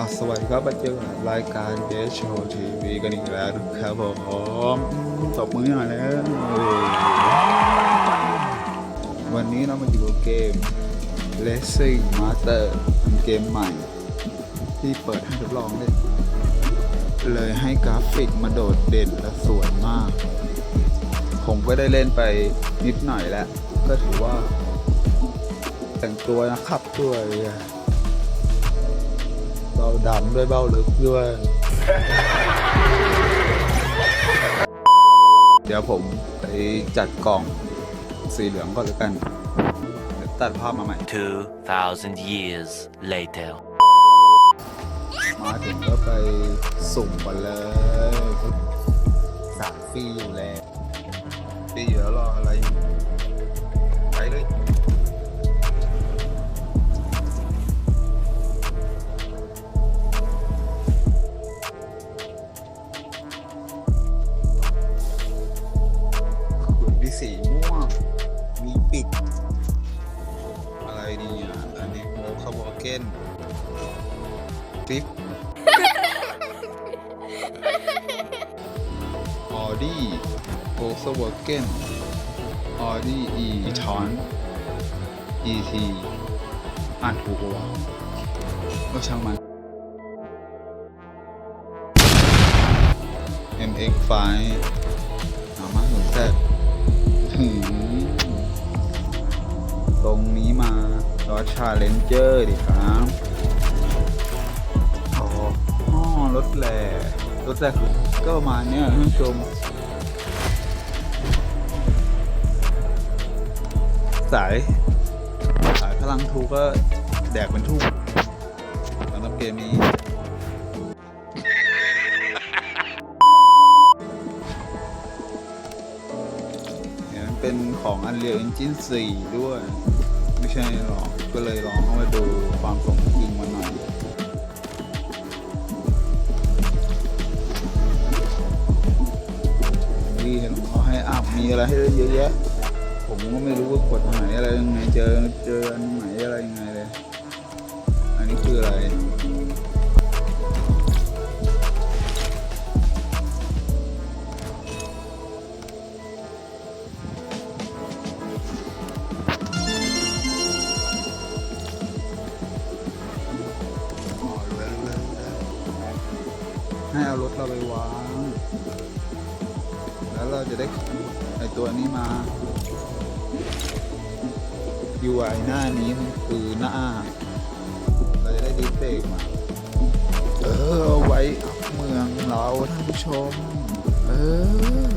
อาสวัสดีครับมาเจอกับรายการเดชโชทีวีกันอีกแล้วนะครับผมตบมือหน่อยแล้ววันนี้เรามาอยู่กับเกม Racing Master เป็นเกมใหม่ ที่เปิดให้ทดลองเล่นเลยให้กราฟิกมาโดดเด่นและสวยมาก ผมก็ได้เล่นไปนิดหน่อยแล้ว ก็ถือว่า แต่งตัวนะครับด้วย เบาดำด้วยเบาลึกด้วย เดี๋ยวผมไปจัดกล่องสีเหลืองก่อนแล้วกันเดี๋ยวตัดภาพมาใหม่ 2,000 years later. มาถึงก็ไปสุ่มกันเลยสามฟรีอยู่แล้วฟรีอยู่แล้วรออะไรอยู่ ออดี้อีทอนอีทีอ่านถูกปะวะก็ช่างมัน MX5 เอามาหนุนแซดถึงตรงนี้มาลอชาเลนเจอร์ดิครับอ๋ออ๋อรถแหล่รถแหล่คือก็ประมาณเนี้ยท่านผู้ชม สาย สายพลังทูก็แดกเป็นทุ่งสำหรับเกมนี้เนี่ยมันเป็นของ Unreal Engine 4 ด้วย ไม่ใช่หรอก ก็เลยลองเข้ามาดูความสมจริงมาหน่อยนี่เห็นเขาให้อัพมีอะไรให้เยอะแยะ ผมก็ไม่รู้ว่ากดตรงไหนอะไรยังไงเจอเจออันไหนอะไรยังไงเลย อันนี้คืออะไรแล้วรู้แล้วรู้แล้วให้เอารถเราไปวาง แล้วเราจะได้ไอตัวนี้มา UI หน้านี้มันคือหน้า เราจะได้ดีเฟกมาเออเอาไว้เมืองเราท่านผู้ชม เออ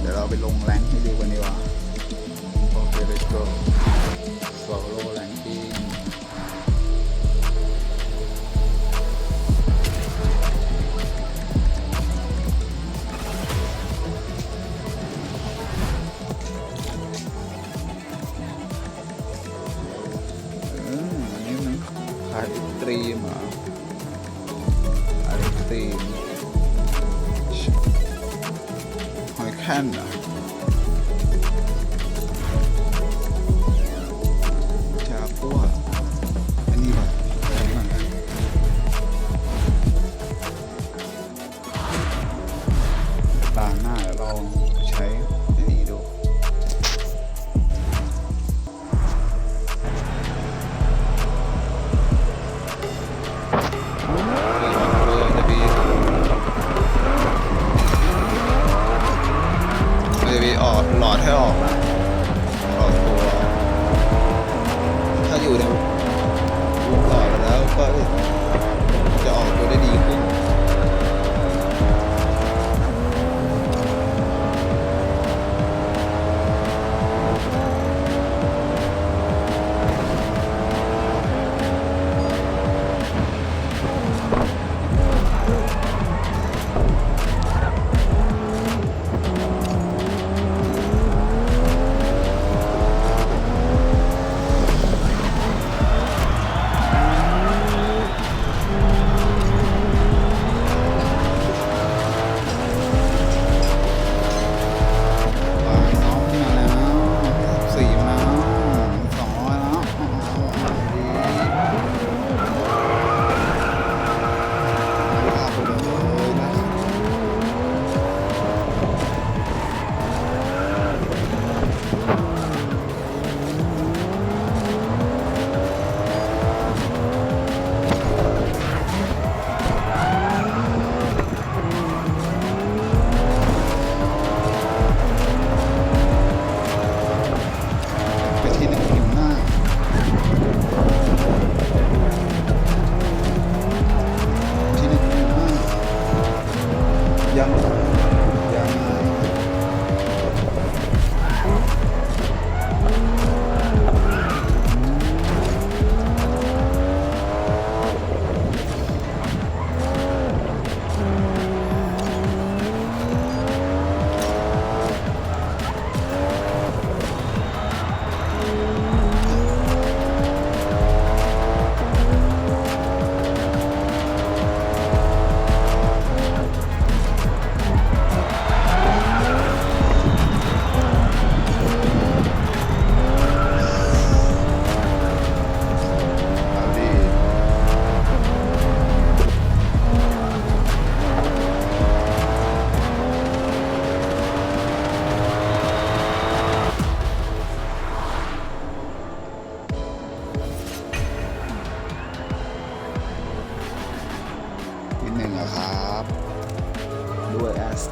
เดี๋ยวเราไปลงแรงให้ดูกันดีกว่า โอเค let's go solo ranking อื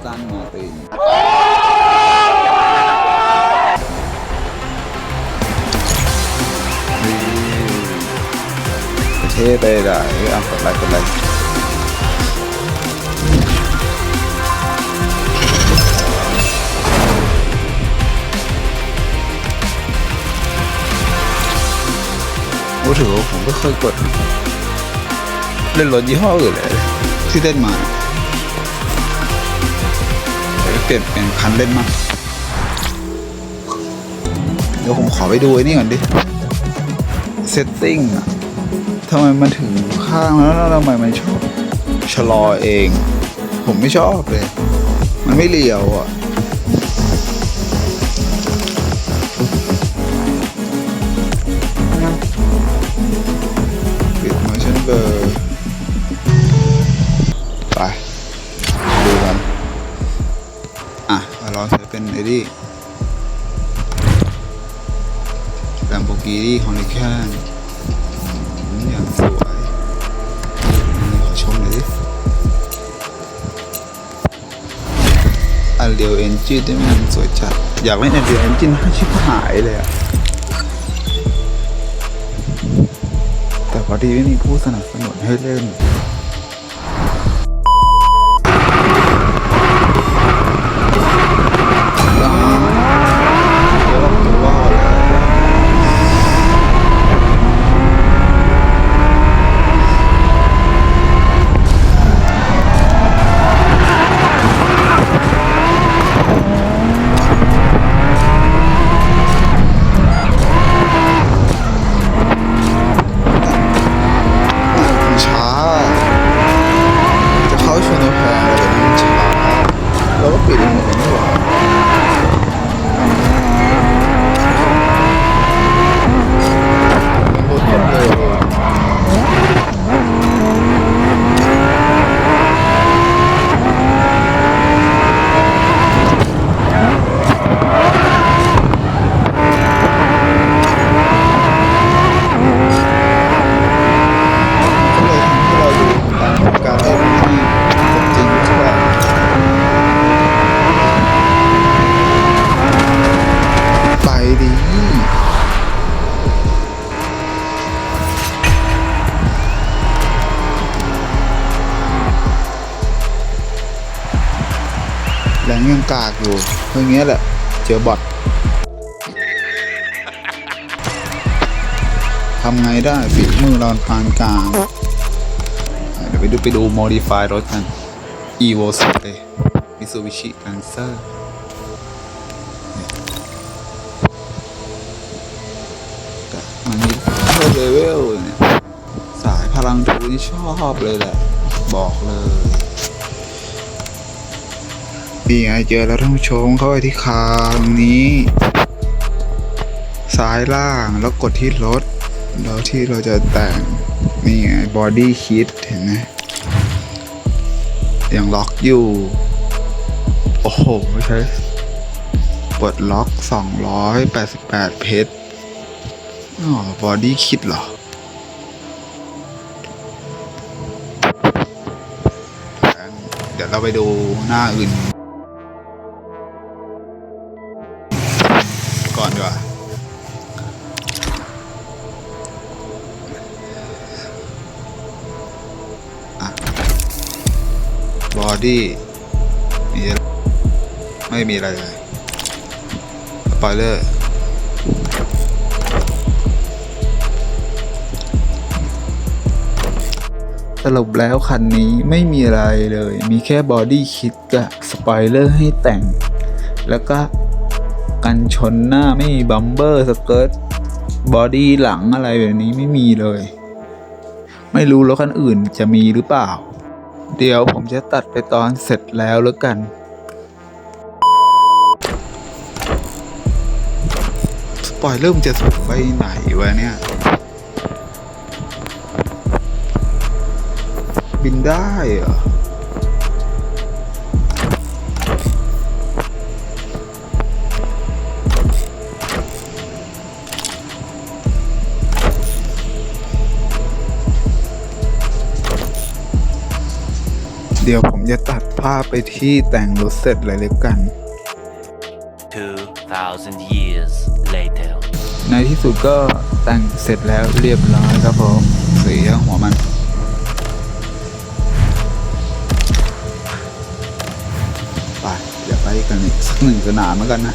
ตันมาตินนี่เท่ไปได้อะกดไลค์กดไลค์โเปลี่ยนเป็นคันเล่นมากเดี๋ยวผมขอไปดูไอ้นี่ก่อนดิเซตติ้งอะทำไมมันถึงข้างแล้วแล้วทำไมมันชอบชะลอเอง ผมไม่ชอบเลย มันไม่เลียวอะ เราลองใช้เป็นไอ้นี่ Lamborghini Huracan อืมอย่างสวยนี่ขอชมหน่อยดิ Unreal Engine ได้มันสวยจัด อยากเล่น Unreal Engine ให้ชิบหายเลยอะแต่พอดีไม่มีผู้สนับสนุนให้เล่น กากอยู่เพราะงี้ยแหละ เจอบอททำไงได้ฝีมือเราปานกลาง เดี๋ยวไปดูไปดู modify รถกัน evo สุดเลย mitsubishi lancer เนี่ยมันมีเพิ่มเลเวลเนี่ย สายพลังทูนี่ชอบเลยแหละ บอกเลย นี่ไงเจอแล้วท่านผู้ชมเข้าไปที่คางนี้ ซ้ายล่างแล้วกดที่รถแล้วที่เราจะแต่งนี่ไงบอดี้คิดเห็นไหมยังล็อกอยู่ โอ้โหใช้ปลดล็อก 288 เพชรอ๋อบอดี้คิดเหรอเดี๋ยวเราไปดูหน้าอื่น ดีกว่าบอดี้มีไม่มีอะไรเลยสปอยเลอร์สรุปแล้วคันนี้ไม่มีอะไรเลย มีแค่บอดี้คิดกับสปอยเลอร์ให้แต่ง แล้วก็ กันชนหน้าไม่มีบัมเบอร์สเกิร์ตบอดี้หลังอะไรแบบนี้ไม่มีเลย ไม่รู้รถคันอื่นจะมีหรือเปล่า เดี๋ยวผมจะตัดไปตอนเสร็จแล้วแล้วกันสปอยเริ่มจะสุดไปไหนวะเนี่ย บินได้เหรอ เดี๋ยวผมจะตัดภาไปที่แต่งรถเสร็จเลยเล็กกัน 2,000 years later. ในที่สุดก็แต่งเสร็จแล้วเรียบร้อยครับผมสีทั้งหัวมันไปเดี๋ยวไปกันอีกสักหนึ่งสนามเหมือนกันนะ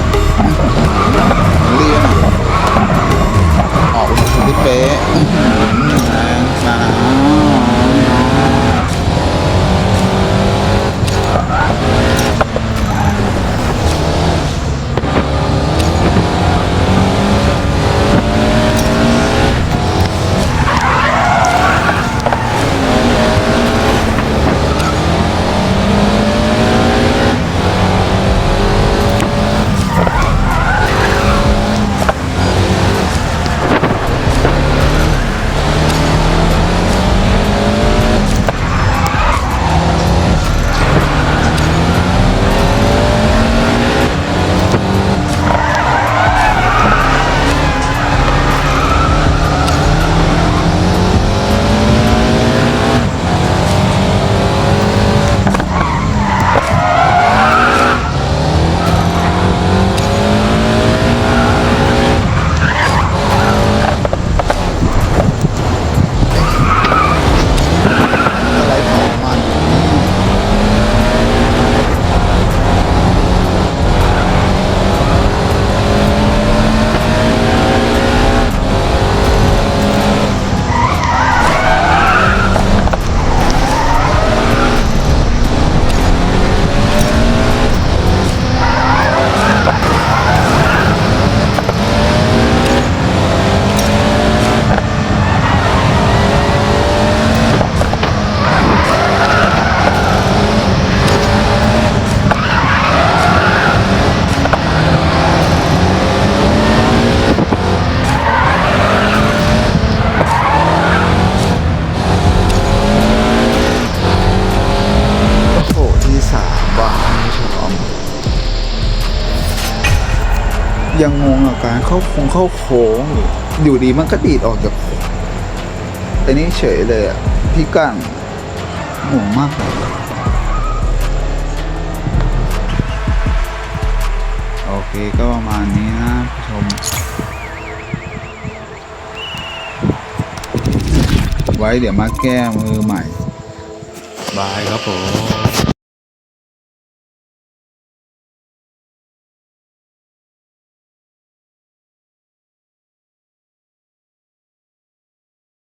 ยังงงกับการเข้าโค้งเข้าโค้งอยู่ดีมันก็ดีดออกจากโค้งแต่นี่เฉยเลยอะพี่กั้งงงมากเลยโอเคก็ประมาณนี้นะผู้ชม ไว้เดี๋ยวมาแก้มือใหม่ บายครับผม